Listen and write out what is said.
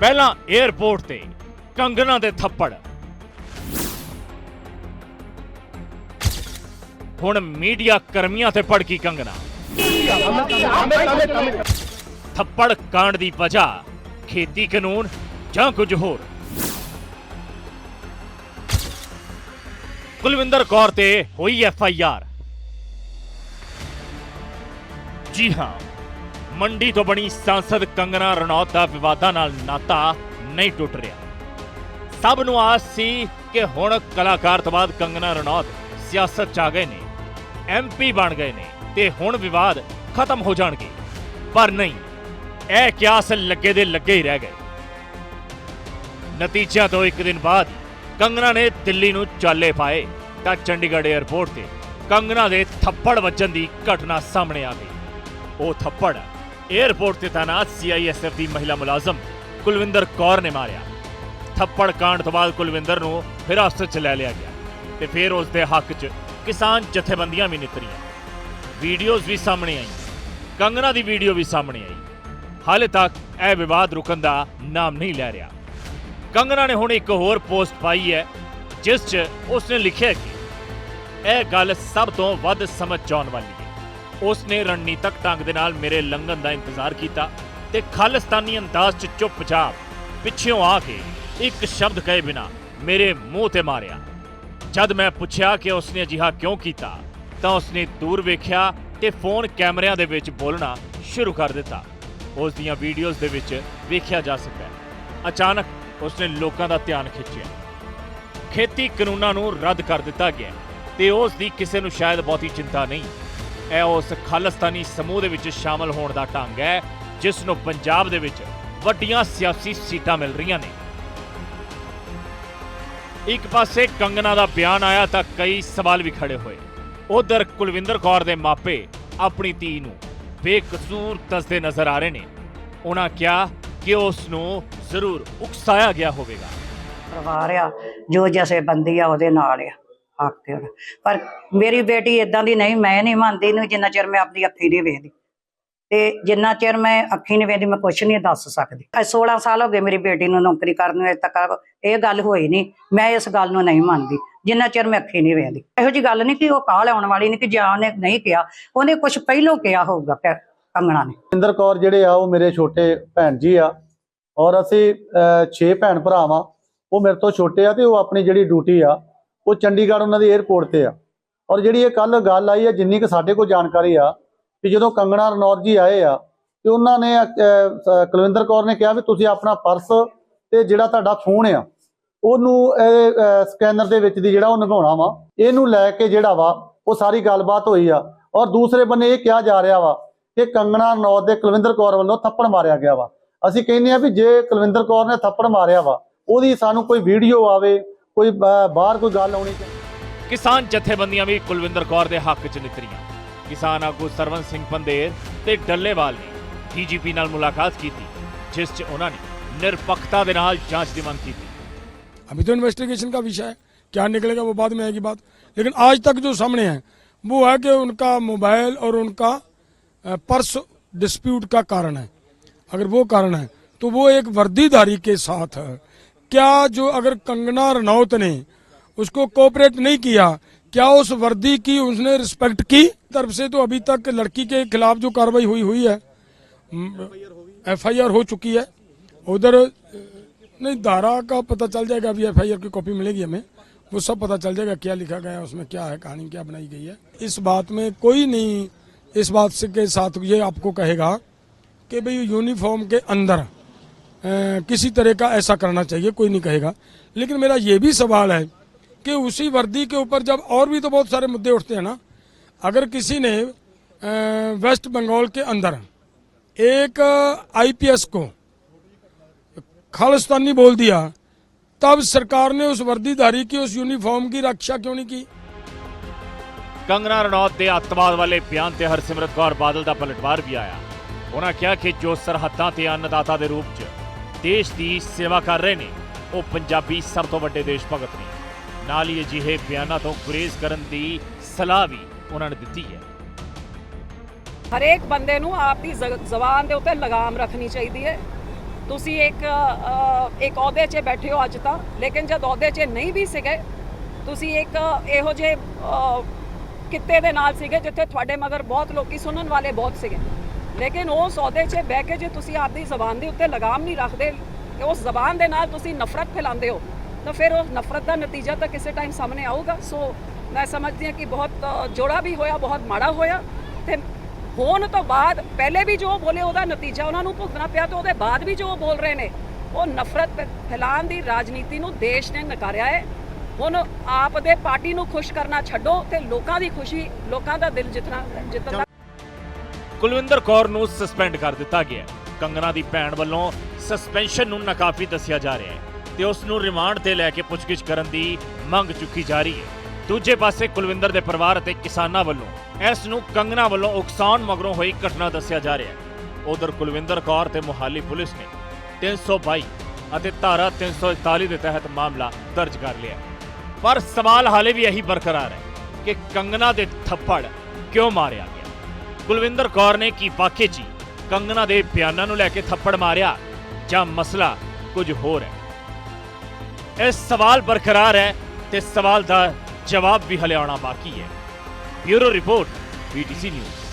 ਪਹਿਲਾਂ 에ਅਰਪੋਰਟ ਤੇ ਕੰਗਨਾ ਦੇ ਥੱਪੜ। ਹੁਣ ਮੀਡੀਆ ਕਰਮੀਆਂ ਤੇ ਭੜਕੀ ਕੰਗਨਾ ਥੱਪੜ ਕਾਂਡ ਦੀ ਵਜ੍ਹਾ ਖੇਤੀ ਕਾਨੂੰਨ ਜਾਂ ਕੁਝ ਹੋਰ। ਕੁਲਵਿੰਦਰ ਕੌਰ ਤੇ ਹੋਈ ਐਫ ਆਈ ਆਰ। ਜੀ ਹਾਂ। ਮੰਡੀ ਤੋਂ ਬਣੀ ਸਾਂਸਦ ਕੰਗਨਾ ਰਣੌਤ ਦਾ ਵਿਵਾਦਾਂ ਨਾਲ ਨਾਤਾ ਨਹੀਂ ਟੁੱਟ ਰਿਹਾ। ਸਭ ਨੂੰ ਆਸ ਸੀ ਕਿ ਹੁਣ ਕਲਾਕਾਰ ਤੋਂ ਬਾਅਦ ਕੰਗਨਾ ਰਣੌਤ ਸਿਆਸਤ 'ਚ ਆ ਗਏ ਨੇ ਐਮਪੀ ਬਣ ਗਏ ਨੇ ਤੇ ਹੁਣ ਵਿਵਾਦ ਖਤਮ ਹੋ ਜਾਣਗੇ। ਪਰ ਨਹੀਂ, ਇਹ ਕਿਆਸ ਲੱਗੇ ਦੇ ਲੱਗੇ ਹੀ ਰਹਿ ਗਏ। ਨਤੀਜਿਆਂ ਤੋਂ ਇੱਕ ਦਿਨ ਬਾਅਦ ਕੰਗਨਾ ਨੇ ਦਿੱਲੀ ਨੂੰ ਚਾਲੇ ਪਾਏ ਤਾਂ ਚੰਡੀਗੜ੍ਹ 에ਅਰਪੋਰਟ ਤੇ ਕੰਗਨਾ ਦੇ ਥੱਪੜ ਵੱਜਣ ਦੀ ਘਟਨਾ ਸਾਹਮਣੇ ਆ ਗਈ। ਉਹ ਥੱਪੜ ਏਅਰਪੋਰਟ ਤੇ ਤਾਇਨਾਤ ਸੀਆਈਐਸਐਫ ਦੀ ਮਹਿਲਾ ਮੁਲਾਜ਼ਮ ਕੁਲਵਿੰਦਰ ਕੌਰ ਨੇ ਮਾਰਿਆ ਥੱਪੜ ਕਾਂਡ ਤੋਂ ਬਾਅਦ ਕੁਲਵਿੰਦਰ ਨੂੰ ਹਿਰਾਸਤ 'ਚ ਲੈ ਲਿਆ ਗਿਆ ਤੇ ਫਿਰ ਉਸ ਦੇ ਹੱਕ 'ਚ ਕਿਸਾਨ ਜਥੇਬੰਦੀਆਂ ਵੀ ਨਿਤਰੀਆਂ ਵੀਡੀਓਜ਼ ਵੀ ਸਾਹਮਣੇ ਆਈਆਂ ਕੰਗਣਾ ਦੀ ਵੀਡੀਓ ਵੀ ਸਾਹਮਣੇ ਆਈ ਹਾਲੇ ਤੱਕ ਇਹ ਵਿਵਾਦ ਰੁਕਣ ਦਾ ਨਾਮ ਨਹੀਂ ਲੈ ਰਿਹਾ ਕੰਗਨਾ ਨੇ ਹੁਣ ਇੱਕ ਹੋਰ ਪੋਸਟ ਪਾਈ ਹੈ ਜਿਸ 'ਚ ਉਸਨੇ ਲਿਖਿਆ ਕਿ ਇਹ ਗੱਲ ਸਭ ਤੋਂ ਵੱਧ ਸਮਝ ਆਉਣ ਵਾਲੀ ਹੈ ਉਸਨੇ ਰਣਨੀਤਕ ਢੰਗ ਦੇ ਨਾਲ ਮੇਰੇ ਲੰਘਣ ਦਾ ਇੰਤਜ਼ਾਰ ਕੀਤਾ ਤੇ ਖਾਲਿਸਤਾਨੀ ਅੰਦਾਜ਼ 'ਚ ਚੁੱਪਚਾਪ ਪਿੱਛੇੋਂ ਆ ਕੇ ਇੱਕ ਸ਼ਬਦ ਕਹੇ ਬਿਨਾ ਮੇਰੇ ਮੂੰਹ ਤੇ ਮਾਰਿਆ। ਜਦ ਮੈਂ ਪੁੱਛਿਆ ਕਿ ਉਸਨੇ ਅਜਿਹਾ ਕਿਉਂ ਕੀਤਾ, ਤਾਂ ਉਸਨੇ ਦੂਰ ਵੇਖਿਆ ਤੇ ਫੋਨ ਕੈਮਰਿਆਂ ਦੇ ਵਿੱਚ ਬੋਲਣਾ ਸ਼ੁਰੂ ਕਰ ਦਿੱਤਾ। ਉਸ ਦੀਆਂ ਵੀਡੀਓਜ਼ ਦੇ ਵਿੱਚ ਵੇਖਿਆ ਜਾ ਸਕਦਾ ਹੈ। ਅਚਾਨਕ ਉਸਨੇ ਲੋਕਾਂ ਦਾ ਧਿਆਨ ਖਿੱਚਿਆ। ਖੇਤੀ ਕਾਨੂੰਨਾਂ ਨੂੰ ਰੱਦ ਕਰ ਦਿੱਤਾ ਗਿਆ ਤੇ ਉਸ ਦੀ ਕਿਸੇ ਨੂੰ ਸ਼ਾਇਦ ਬਹੁਤੀ ਚਿੰਤਾ ਨਹੀਂ। ਇਹ ਉਸ ਖਾਲਿਸਤਾਨੀ ਸਮੂਹ ਦੇ ਵਿੱਚ ਸ਼ਾਮਲ ਹੋਣ ਦਾ ਢੰਗ ਹੈ, ਜਿਸ ਨੂੰ ਪੰਜਾਬ ਦੇ ਵਿੱਚ ਵੱਡੀਆਂ ਸਿਆਸੀ ਸੀਟਾਂ ਮਿਲ ਰਹੀਆਂ ਨੇ। ਇੱਕ ਪਾਸੇ ਕੰਗਨਾ ਦਾ ਬਿਆਨ ਆਇਆ ਤਾਂ ਕਈ ਸਵਾਲ ਵੀ ਖੜੇ ਹੋਏ। ਉਧਰ ਕੁਲਵਿੰਦਰ ਕੌਰ ਦੇ ਮਾਪੇ ਆਪਣੀ ਧੀ ਨੂੰ ਬੇਕਸੂਰ ਦੱਸਦੇ ਨਜ਼ਰ ਆ ਰਹੇ ਨੇ। ਉਹਨਾਂ ਕਿਹਾ ਕਿ ਉਸ ਨੂੰ ਜ਼ਰੂਰ ਉਕਸਾਇਆ ਗਿਆ ਹੋਵੇਗਾ। ਪਰਿਵਾਰ ਆ, ਜੋ ਜਸੇ ਬੰਦੀ ਆ ਉਹਦੇ ਨਾਲ ਆ। ਹੱਕ ਤੇ ਉਹਦਾ। ਪਰ ਮੇਰੀ ਬੇਟੀ ਇਦਾਂ ਦੀ ਨਹੀਂ, ਮੈਂ ਨਹੀਂ ਮੰਨਦੀ ਨੂੰ ਜਿੰਨਾ ਚਿਰ ਮੈਂ ਆਪਣੀ ਅੱਖੀ ਨਹੀਂ ਵੇਖਦੀ। ਤੇ ਜਿੰਨਾ ਚਿਰ ਮੈਂ ਅੱਖੀ ਨਹੀਂ ਵੇਖਦੀ, ਮੈਂ ਕੁਛ ਨਹੀਂ ਦੱਸ ਸਕਦੀ। 16 ਸਾਲ ਹੋ ਗਏ ਮੇਰੀ ਬੇਟੀ ਨੂੰ ਨੌਕਰੀ ਕਰਨ ਨੂੰ, ਅਜੇ ਤੱਕ ਇਹ ਗੱਲ ਹੋਈ ਨਹੀਂ। ਮੈਂ ਇਸ ਗੱਲ ਨੂੰ ਨਹੀਂ ਮੰਨਦੀ, ਜਿੰਨਾ ਚਿਰ ਮੈਂ ਅੱਖੀ ਨਹੀਂ ਵੇਖਦੀ। ਇਹੋ ਜੀ ਗੱਲ ਨਹੀਂ ਕਿ ਉਹ ਕਾਲ ਆਉਣ ਵਾਲੀ ਨਹੀਂ ਕਿ ਜਾਂ ਉਹਨੇ ਨਹੀਂ ਕਿਹਾ। ਉਹਨੇ ਕੁਝ ਪਹਿਲੋਂ ਕਿਹਾ ਹੋਊਗਾ ਕੰਗਣਾ ਨੇ। ਇੰਦਰ ਕੌਰ ਜਿਹੜੇ ਆ, ਉਹ ਮੇਰੇ ਛੋਟੇ ਭੈਣ ਜੀ ਆ। ਔਰ ਅਸੀਂ 6 ਭੈਣ ਭਰਾ ਵਾਂ ਉਹ ਮੇਰੇ ਤੋਂ ਛੋਟੇ ਆ ਤੇ ਉਹ ਆਪਣੀ ਜਿਹੜੀ ਡਿਊਟੀ ਆ ਉਹ ਚੰਡੀਗੜ੍ਹ ਉਹਨਾਂ ਦੀ 에ਅਰਪੋਰਟ ਤੇ ਆ। ਔਰ ਜਿਹੜੀ ਇਹ ਕੱਲ ਗੱਲ ਆਈ ਆ ਜਿੰਨੀ ਕਿ ਸਾਡੇ ਕੋਲ ਜਾਣਕਾਰੀ ਆ ਕਿ ਜਦੋਂ ਕੰਗਣਾ ਰਣੌਤ ਜੀ ਆਏ ਆ, ਤੇ ਉਹਨਾਂ ਨੇ ਕੁਲਵਿੰਦਰ ਕੌਰ ਨੇ ਕਿਹਾ ਵੀ ਤੁਸੀਂ ਆਪਣਾ ਪਰਸ ਤੇ ਜਿਹੜਾ ਤੁਹਾਡਾ ਫੋਨ ਆ, ਉਹਨੂੰ ਸਕੈਨਰ ਦੇ ਵਿੱਚ ਦੀ ਜਿਹੜਾ ਉਹ ਨਿਭਾਉਣਾ ਵਾ, ਇਹਨੂੰ ਲੈ ਕੇ ਜਿਹੜਾ ਵਾ, ਉਹ ਸਾਰੀ ਗੱਲਬਾਤ ਹੋਈ ਆ। ਔਰ ਦੂਸਰੇ ਬੰਨੇ ਇਹ ਕਿਹਾ ਜਾ ਰਿਹਾ ਵਾ ਕਿ ਕੰਗਣਾ ਰਣੌਤ ਦੇ ਕੁਲਵਿੰਦਰ ਕੌਰ ਵੱਲੋਂ ਥੱਪੜ ਮਾਰਿਆ ਗਿਆ ਵਾ। ਅਸੀਂ ਕਹਿੰਦੇ ਆ ਵੀ ਜੇ ਕੁਲਵਿੰਦਰ ਕੌਰ ਨੇ ਥੱਪੜ ਮਾਰਿਆ ਵਾ, ਉਹਦੀ ਸਾਨੂੰ ਕੋਈ ਵੀਡੀਓ ਆਵੇ ਕੋਈ ਬਾ- ਬਾਹਰ ਕੋਈ ਗੱਲ ਆਉਣੀ ਚਾਹੀਦੀ ਕਿਸਾਨ ਜਥੇਬੰਦੀਆਂ ਵੀ ਕੁਲਵਿੰਦਰ ਕੌਰ ਦੇ ਹੱਕ 'ਚ ਨਿਤਰੀਆਂ ਕਿਸਾਨ ਆਗੂ ਸਰਵਨ ਸਿੰਘ ਪੰਦੇਰ ਤੇ ਡੱਲੇਵਾਲ ਨੇ ਡੀਜੀਪੀ ਨਾਲ ਮੁਲਾਕਾਤ ਕੀਤੀ ਜਿਸ 'ਚ ਉਹਨਾਂ ਨੇ ਨਿਰਪੱਖਤਾ ਦੇ ਨਾਲ ਜਾਂਚ ਦੀ ਮੰਗ ਕੀਤੀ अभी तो इन्वेस्टिगेशन का विषय है क्या निकलेगा वो बाद में आएगी बात लेकिन आज तक जो सामने है वो है कि उनका मोबाइल और उनका अ, पर्स डिस्प्यूट का कारण है अगर वो कारण है तो वो एक वर्दीधारी के साथ है क्या जो अगर कंगना रनौत ने उसको कोऑपरेट नहीं किया क्या उस वर्दी की उसने रिस्पेक्ट की? तरफ़ से तो अभी तक लड़की के खिलाफ जो कार्रवाई हुई हुई है। एफ़ आई आर हो चुकी है। उधर नहीं धारा का पता चल जाएगा अभी एफआईआर की कॉपी मिलेगी हमें। वो सब पता चल जाएगा क्या लिखा गया है उसमें क्या है कहानी क्या बनाई गई है। इस बात में कोई नहीं इस बात से के साथ ये आपको कहेगा कि भाई यूनिफॉर्म के अंदर किसी तरह का ऐसा करना चाहिए कोई नहीं कहेगा लेकिन मेरा ये भी सवाल है कि उसी वर्दी के ऊपर जब और भी तो बहुत सारे मुद्दे उठते हैं ना अगर किसी ने अ, वेस्ट बंगाल के अंदर एक आईपीएस को खालिस्तानी बोल दिया तब सरकार ने उस वर्दीधारी की उस यूनिफॉर्म की रक्षा क्यों नहीं की ਕੰਗਨਾ ਰਣੌਤ ਦੇ ਅੱਤਵਾਦ ਵਾਲੇ ਬਿਆਨ ਤੇ ਹਰਸਿਮਰਤ ਕੌਰ ਬਾਦਲ ਦਾ ਪਲਟਵਾਰ ਵੀ ਆਇਆ ਉਹਨਾਂ ਕਿਹਾ ਕਿ ਜੋ ਸਰਹੱਦਾਂ ਤੇ ਅੰਨਦਾਤਾ ਦੇ ਰੂਪ 'ਚ ਦੇਸ਼ ਦੀ ਸੇਵਾ ਕਰ ਰਹੇ ਨੇ। ਉਹ ਪੰਜਾਬੀ ਸਭ ਤੋਂ ਵੱਡੇ ਦੇਸ਼ ਭਗਤ ਨੇ। ਨਾਲ ਹੀ ਅਜਿਹੇ ਬਿਆਨਾਂ ਤੋਂ ਗੁਰੇਜ਼ ਕਰਨ ਦੀ ਸਲਾਹ ਵੀ ਉਹਨਾਂ ਨੇ ਦਿੱਤੀ ਹੈ। ਹਰੇਕ ਬੰਦੇ ਨੂੰ ਆਪ ਦੀ ਜ਼ਬਾਨ ਦੇ ਉੱਤੇ ਲਗਾਮ ਰੱਖਣੀ ਚਾਹੀਦੀ ਹੈ। ਤੁਸੀਂ ਇੱਕ ਇੱਕ ਅਹੁਦੇ 'ਚ ਬੈਠੇ ਹੋ ਅੱਜ ਤਾਂ, ਲੇਕਿਨ ਜਦ ਅਹੁਦੇ 'ਚ ਨਹੀਂ ਵੀ ਸੀਗੇ, ਤੁਸੀਂ ਇੱਕ ਇਹੋ ਜਿਹੇ ਕਿੱਤੇ ਦੇ ਨਾਲ ਸੀਗੇ ਜਿੱਥੇ ਤੁਹਾਡੇ ਮਗਰ ਬਹੁਤ ਲੋਕੀ ਸੁਣਨ ਵਾਲੇ ਬਹੁਤ ਸੀਗੇ। ਲੇਕਿਨ ਉਸ ਅਹੁਦੇ 'ਚ ਬਹਿ ਕੇ ਜੇ ਤੁਸੀਂ ਆਪਦੀ ਜ਼ਬਾਨ ਦੇ ਉੱਤੇ ਲਗਾਮ ਨਹੀਂ ਰੱਖਦੇ ਤੇ ਉਸ ਜ਼ਬਾਨ ਦੇ ਨਾਲ ਤੁਸੀਂ ਨਫ਼ਰਤ ਫੈਲਾਉਂਦੇ ਹੋ, ਤਾਂ ਫਿਰ ਉਹ ਨਫ਼ਰਤ ਦਾ ਨਤੀਜਾ ਤਾਂ ਕਿਸੇ ਟਾਈਮ ਸਾਹਮਣੇ ਆਊਗਾ। ਸੋ ਮੈਂ ਸਮਝਦੀ ਹਾਂ ਕਿ ਬਹੁਤ ਜੋੜਾ ਵੀ ਹੋਇਆ, ਬਹੁਤ ਮਾੜਾ ਹੋਇਆ ਤੇ ਹੋਣ ਤੋਂ ਬਾਅਦ ਪਹਿਲੇ ਵੀ ਜੋ ਬੋਲੇ ਉਹਦਾ ਨਤੀਜਾ ਉਹਨਾਂ ਨੂੰ ਭੁਗਤਣਾ ਪਿਆ ਤੇ ਉਹਦੇ ਬਾਅਦ ਵੀ ਜੋ ਬੋਲ ਰਹੇ ਨੇ, ਉਹ ਨਫ਼ਰਤ ਫੈਲਾਉਣ ਦੀ ਰਾਜਨੀਤੀ ਨੂੰ ਦੇਸ਼ ਨੇ ਨਕਾਰਿਆ ਹੈ। ਹੁਣ ਆਪ ਦੇ ਪਾਰਟੀ ਨੂੰ ਖੁਸ਼ ਕਰਨਾ ਛੱਡੋ ਤੇ ਲੋਕਾਂ ਦੀ ਖੁਸ਼ੀ, ਲੋਕਾਂ ਦਾ ਦਿਲ ਜਿੱਤਣਾ ਜਿੱਤਣਾ ਕੁਲਵਿੰਦਰ ਕੌਰ ਨੂੰ ਸਸਪੈਂਡ ਕਰ ਦਿੱਤਾ ਗਿਆ ਹੈ। ਕੰਗਨਾ ਦੀ ਭੈਣ ਵੱਲੋਂ ਸਸਪੈਂਸ਼ਨ ਨੂੰ ਨਾਕਾਫੀ ਦੱਸਿਆ ਜਾ ਰਿਹਾ ਹੈ ਤੇ ਉਸ ਨੂੰ ਰਿਮਾਂਡ ਤੇ ਲੈ ਕੇ ਪੁੱਛਗਿੱਛ ਕਰਨ ਦੀ ਮੰਗ ਚੁੱਕੀ ਜਾ ਰਹੀ ਹੈ। ਦੂਜੇ ਪਾਸੇ ਕੁਲਵਿੰਦਰ ਦੇ ਪਰਿਵਾਰ ਅਤੇ ਕਿਸਾਨਾਂ ਵੱਲੋਂ ਇਸ ਨੂੰ ਕੰਗਨਾ ਵੱਲੋਂ ਉਕਸਾਉਣ ਮਗਰੋਂ ਹੋਈ ਘਟਨਾ ਦੱਸਿਆ ਜਾ ਰਿਹਾ ਹੈ। ਉਧਰ ਕੁਲਵਿੰਦਰ ਕੌਰ ਤੇ ਮੁਹਾਲੀ ਪੁਲਿਸ ਨੇ 322 ਅਤੇ ਧਾਰਾ 341 ਦੇ ਤਹਿਤ ਮਾਮਲਾ ਦਰਜ ਕਰ ਲਿਆ ਪਰ ਸਵਾਲ ਹਾਲੇ ਵੀ ਇਹੀ ਬਰਕਰਾਰ ਹੈ ਕਿ ਕੰਗਨਾ ਦੇ ਥੱਪੜ ਕਿਉਂ ਮਾਰਿਆ? ਕੁਲਵਿੰਦਰ ਕੌਰ ਨੇ ਕੀ ਵਾਕਈ ਜੀ? ਹੀ ਕੰਗਨਾ ਦੇ ਬਿਆਨਾਂ ਨੂੰ ਲੈ ਕੇ ਥੱਪੜ ਮਾਰਿਆ ਜਾਂ ਮਸਲਾ ਕੁਝ ਹੋਰ ਹੈ? ਇਹ ਸਵਾਲ ਬਰਕਰਾਰ ਹੈ ਤੇ ਸਵਾਲ ਦਾ ਜਵਾਬ ਵੀ ਹਲੇ ਆਉਣਾ ਬਾਕੀ ਹੈ। Bureau report, BTC news.